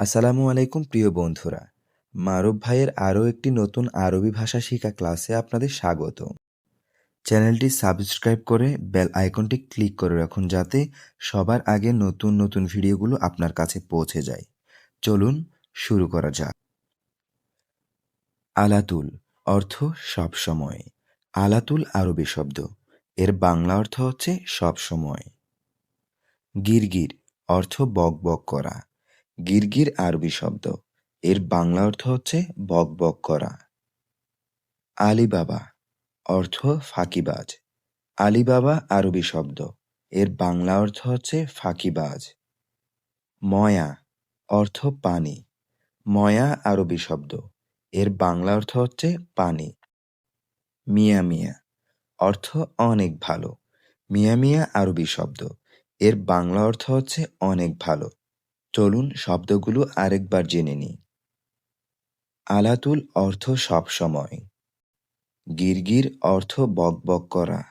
আসসালামু আলাইকুম, প্রিয় বন্ধুরা। মারব ভাইয়ের আরও একটি নতুন আরবি ভাষা শেখা ক্লাসে আপনাদের স্বাগত। চ্যানেলটি সাবস্ক্রাইব করে বেল আইকনটি ক্লিক করে রাখুন যাতে সবার আগে নতুন নতুন ভিডিওগুলো আপনার কাছে পৌঁছে যায়। চলুন শুরু করা যাক। আলাতুল অর্থ সব সময়। আলাতুল আরবি শব্দ। এর বাংলা অর্থ হচ্ছে সব সময়। গিরগির অর্থ বক বক করা। গিরগির আরবি শব্দ। এর বাংলা অর্থ হচ্ছে বক বক করা। আলিবাবা, অর্থ ফাঁকিবাজ। আলিবাবা আরবি শব্দ। এর বাংলা অর্থ হচ্ছে ফাঁকিবাজ। ময়া, অর্থ পানি। ময়া আরবি শব্দ। এর বাংলা অর্থ হচ্ছে পানি। মিয়া মিয়া, অর্থ অনেক ভালো। মিয়া মিয়া আরবি শব্দ। এর বাংলা অর্থ হচ্ছে অনেক ভালো। চলুন শব্দগুলো আরেকবার জেনে নিই। আলাতুল অর্থ সব সময়। গিরগির অর্থ বকবক করা।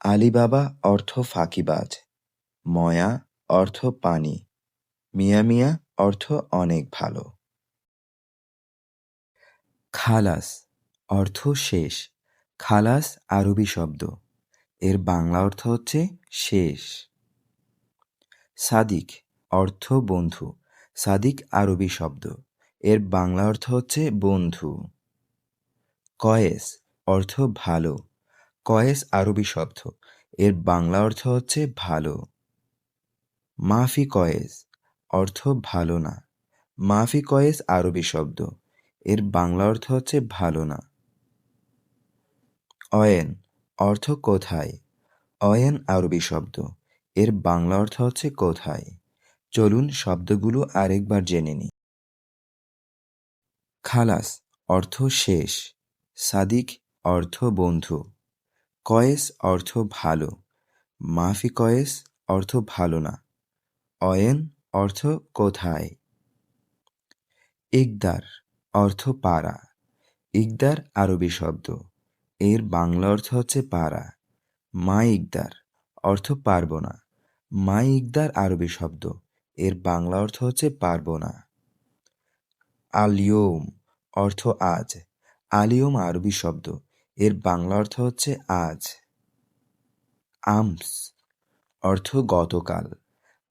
আলিবাবা অর্থ ফাঁকিবাজ। ময়া অর্থ পানি। মিয়া মিয়া অর্থ অনেক ভালো। খালাস অর্থ শেষ। খালাস আরবি শব্দ। এর বাংলা অর্থ হচ্ছে শেষ। সাদিক অর্থ বন্ধু, সাদিক আরবি শব্দ। এর বাংলা অর্থ হচ্ছে বন্ধু। কয়েস অর্থ ভালো। কয়েস আরবি শব্দ। এর বাংলা অর্থ হচ্ছে ভালো। মাফি কয়েস অর্থ ভালো না। মাফি কয়েস আরবি শব্দ। এর বাংলা অর্থ হচ্ছে ভালো না। অয়েন অর্থ কোথায়? অয়েন আরবি শব্দ। এর বাংলা অর্থ হচ্ছে কোথায়? চলুন শব্দগুলো আরেকবার জেনে নিই। খালাস, অর্থ শেষ। সাদিক, অর্থ বন্ধু। কয়েস, অর্থ ভালো। মাফি কয়েস, অর্থ ভালো না। অয়েন, অর্থ কোথায়? ইকদার, অর্থ পাড়া। ইকদার আরবি শব্দ। এর বাংলা অর্থ হচ্ছে পাড়া। মা ইকদার, অর্থ পারব না। মা ইকদার আরবি শব্দ। এর বাংলা অর্থ হচ্ছে পারব না। আলিয়ম অর্থ আজ। আলিয়ম আরবি শব্দ। এর বাংলা অর্থ হচ্ছে আজ। আমস অর্থ গতকাল।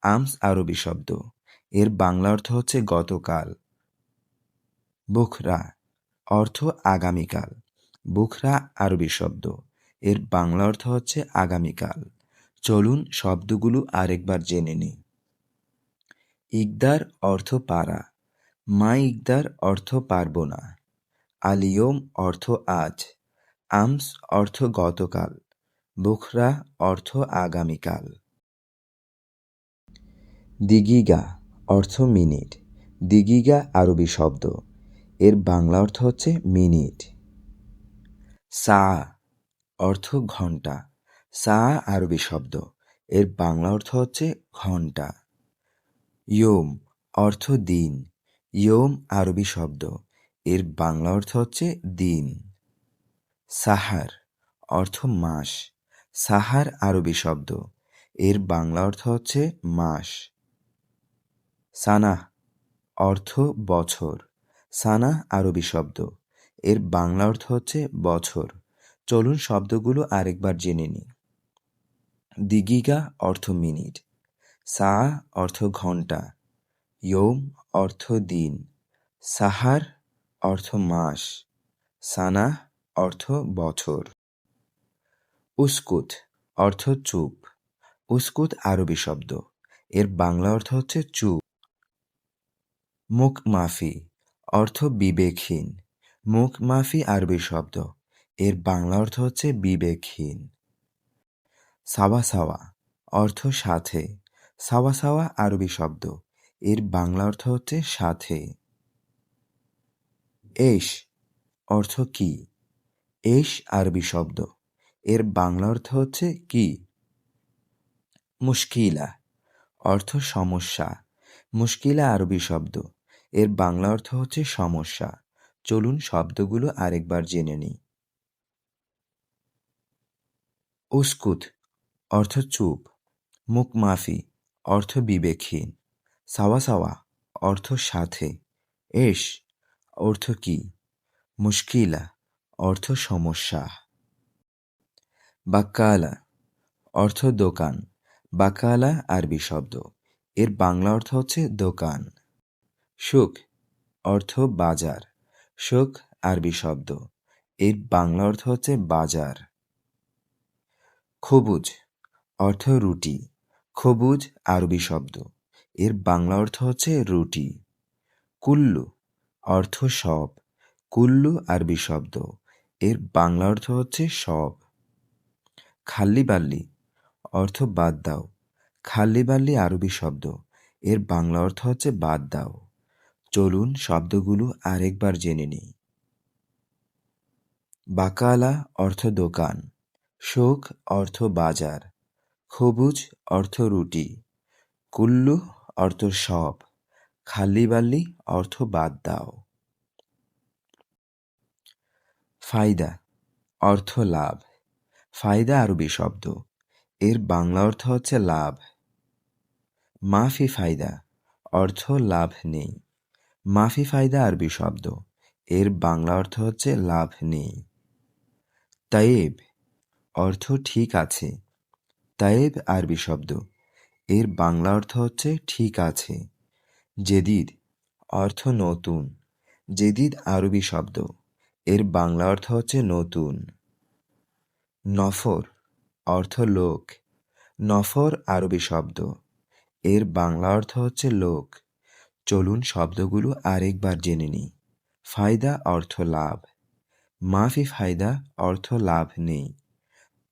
আমস আরবি শব্দ। এর বাংলা অর্থ হচ্ছে গতকাল। বুখরা অর্থ আগামীকাল। বুখরা আরবি শব্দ। এর বাংলা অর্থ হচ্ছে আগামীকাল। চলুন শব্দগুলো আরেকবার জেনে নিই। ইকদার অর্থ পারা। মা ইকদার অর্থ পারব না। আলিয়ম অর্থ আজ। আমস অর্থ গতকাল। বুখরা অর্থ আগামীকাল। দিগিগা অর্থ মিনিট। দিগিগা আরবি শব্দ। এর বাংলা অর্থ হচ্ছে মিনিট। সা অর্থ ঘণ্টা। সা আরবি শব্দ। এর বাংলা অর্থ হচ্ছে ঘণ্টা। ইয়োম অর্থ দিন। ইয়ম আরবি শব্দ। এর বাংলা অর্থ হচ্ছে দিন। সাহার অর্থ মাস। সাহার আরবি শব্দ। এর বাংলা অর্থ হচ্ছে মাস। সানাহ অর্থ বছর। সানাহ আরবি শব্দ। এর বাংলা অর্থ হচ্ছে বছর। চলুন শব্দগুলো আরেকবার জেনে নিই। দিগিগা অর্থ মিনিট। সা অর্থ ঘণ্টা ইয়ম অর্থ দিন, সাহার অর্থ মাস সানা অর্থ বছর। উস্কুত অর্থ চুপ, উস্কুত আরবি শব্দ, এর বাংলা অর্থ হচ্ছে চুপ। মুখ মাফি অর্থ বিবেকহীন মুখ মাফি আরবি শব্দ, এর বাংলা অর্থ হচ্ছে বিবেকহীন। সাওয়া সাওয়া অর্থ সাথে সাওয়া সাওয়া আরবি শব্দ। এর বাংলা অর্থ হচ্ছে সাথে। এশ অর্থ কি? এশ আরবি শব্দ। এর বাংলা অর্থ হচ্ছে কি? মুশকিলা অর্থ সমস্যা। মুশকিলা আরবি শব্দ। এর বাংলা অর্থ হচ্ছে সমস্যা। চলুন শব্দগুলো আরেকবার জেনে নিই উস্কুত অর্থ চুপ। মুখ মাফি অর্থ বিবেকহীন সাওয়া সাওয়া, অর্থ সাথে। এস অর্থ কি? মুশকিলা, অর্থ সমস্যা। বাক্কালা, অর্থ দোকান। বাকালা আরবি শব্দ। এর বাংলা অর্থ হচ্ছে দোকান। সুখ, অর্থ বাজার। সুখ, আরবি শব্দ। এর বাংলা অর্থ হচ্ছে বাজার। খবুজ, অর্থ রুটি। খবুজ আরবি শব্দ। এর বাংলা অর্থ হচ্ছে রুটি। কুল্লু অর্থ সব। কুল্লু আরবি শব্দ। এর বাংলা অর্থ হচ্ছে সব। খাল্লি বাল্লি অর্থ বাদ দাও। খাল্লি বাল্লি আরবি শব্দ। এর বাংলা অর্থ হচ্ছে বাদ দাও। চলুন শব্দগুলো আরেকবার জেনে নিই। বাকালা অর্থ দোকান। শোক অর্থ বাজার। খবুজ অর্থ রুটি, কুল্লু অর্থ সব, খালি বাল্লি অর্থ বাদ দাও। ফায়দা অর্থ লাভ ফায়দা আরবি শব্দ, এর বাংলা অর্থ হচ্ছে লাভ। মাফি ফায়দা অর্থ লাভ নেই, মাফি ফায়দা আরবি শব্দ, এর বাংলা অর্থ হচ্ছে লাভ নেই। তায়েব অর্থ ঠিক আছে তায়েব আরবি শব্দ। এর বাংলা অর্থ হচ্ছে ঠিক আছে। জেদিদ অর্থ নতুন। জেদিদ আরবি শব্দ। এর বাংলা অর্থ হচ্ছে নতুন। নফর অর্থ লোক। নফর আরবি শব্দ। এর বাংলা অর্থ হচ্ছে লোক। চলুন শব্দগুলো আরেকবার জেনে নিই। ফায়দা অর্থ লাভ। মাফি ফায়দা অর্থ লাভ নেই।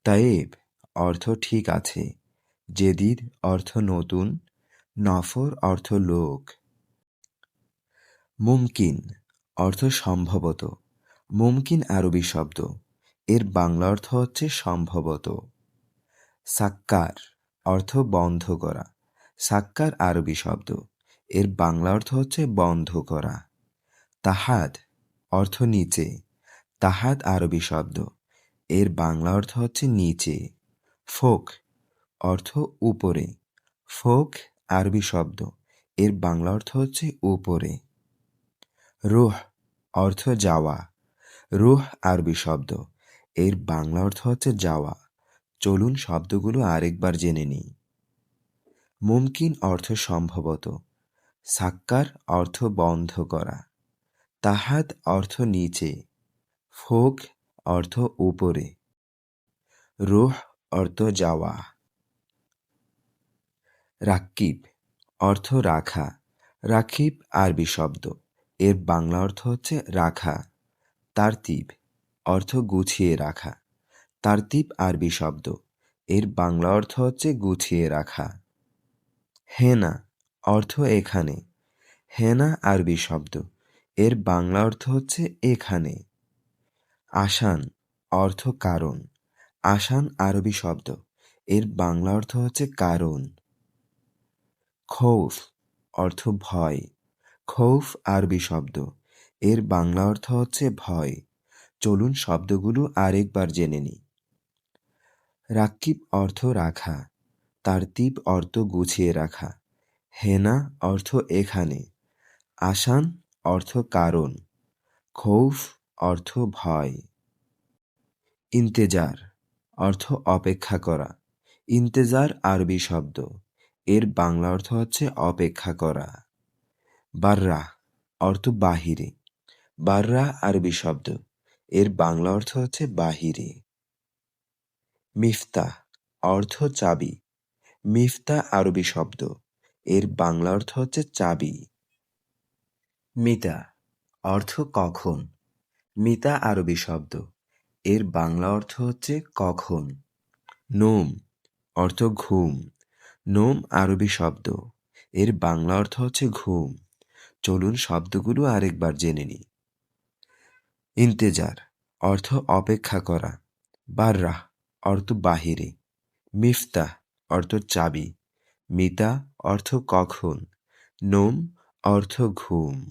তায়েব অর্থ ঠিক আছে। জেদিদ, অর্থ নতুন। নফর, অর্থ লোক। মুমকিন, অর্থ সম্ভবত। মুমকিন আরবি শব্দ। এর বাংলা অর্থ হচ্ছে সম্ভবত। সাক্কার, অর্থ বন্ধ করা। সাক্কার আরবি শব্দ। এর বাংলা অর্থ হচ্ছে বন্ধ করা। তাহাদ, অর্থ নিচে। তাহাদ আরবি শব্দ। এর বাংলা অর্থ হচ্ছে নিচে। ফোক, অর্থ উপরে। ফোক, আরবি শব্দ। এর বাংলা অর্থ হচ্ছে উপরে। রুহ, অর্থ যাওয়া। রুহ, আরবি শব্দ। এর বাংলা অর্থ হচ্ছে যাওয়া। চলুন শব্দগুলো আরেকবার জেনে নিই। মুমকিন অর্থ সম্ভবত। সাক্কার অর্থ বন্ধ করা। তাহাদ অর্থ নিচে। ফোক অর্থ উপরে। রুহ অর্থ যাওয়া। রাকিব অর্থ রাখা। রাকিব আরবি শব্দ। এর বাংলা অর্থ হচ্ছে রাখা। তারতিব অর্থ গুছিয়ে রাখা। তারতিব আরবি শব্দ। এর বাংলা অর্থ হচ্ছে গুছিয়ে রাখা। হেনা, অর্থ এখানে। হেনা আরবি শব্দ। এর বাংলা অর্থ হচ্ছে এখানে। আসান, অর্থ কারণ। আসান আরবি শব্দ। এর বাংলা অর্থ হচ্ছে কারণ। খৌফ অর্থ ভয়। খৌফ আরবি শব্দ। এর বাংলা অর্থ হচ্ছে ভয়। চলুন শব্দগুলো আরেকবার জেনে নিই। রাকিব অর্থ রাখা। তারতিব অর্থ গুছিয়ে রাখা। হেনা অর্থ এখানে। আসান অর্থ কারণ। খৌফ অর্থ ভয়। ইন্তেজার অর্থ অপেক্ষা করা। ইন্তেজার আরবি শব্দ। এর বাংলা অর্থ হচ্ছে অপেক্ষা করা। বাররা, অর্থ বাহিরে। বাররা আরবি শব্দ। এর বাংলা অর্থ হচ্ছে বাহিরে। মিফতা, অর্থ চাবি। মিফতা আরবি শব্দ। এর বাংলা অর্থ হচ্ছে চাবি। মিতা, অর্থ কখন। মিতা আরবি শব্দ। এর বাংলা অর্থ হচ্ছে কখন। নোম অর্থ ঘুম। নোম আরবি শব্দ। এর বাংলা অর্থ হচ্ছে ঘুম। চলুন শব্দগুলো আরেকবার জেনে নিই। ইন্তেজার অর্থ অপেক্ষা করা। বাররাহ অর্থ বাহিরে। মিফতাহ অর্থ চাবি। মিতা অর্থ কখন। নোম অর্থ ঘুম।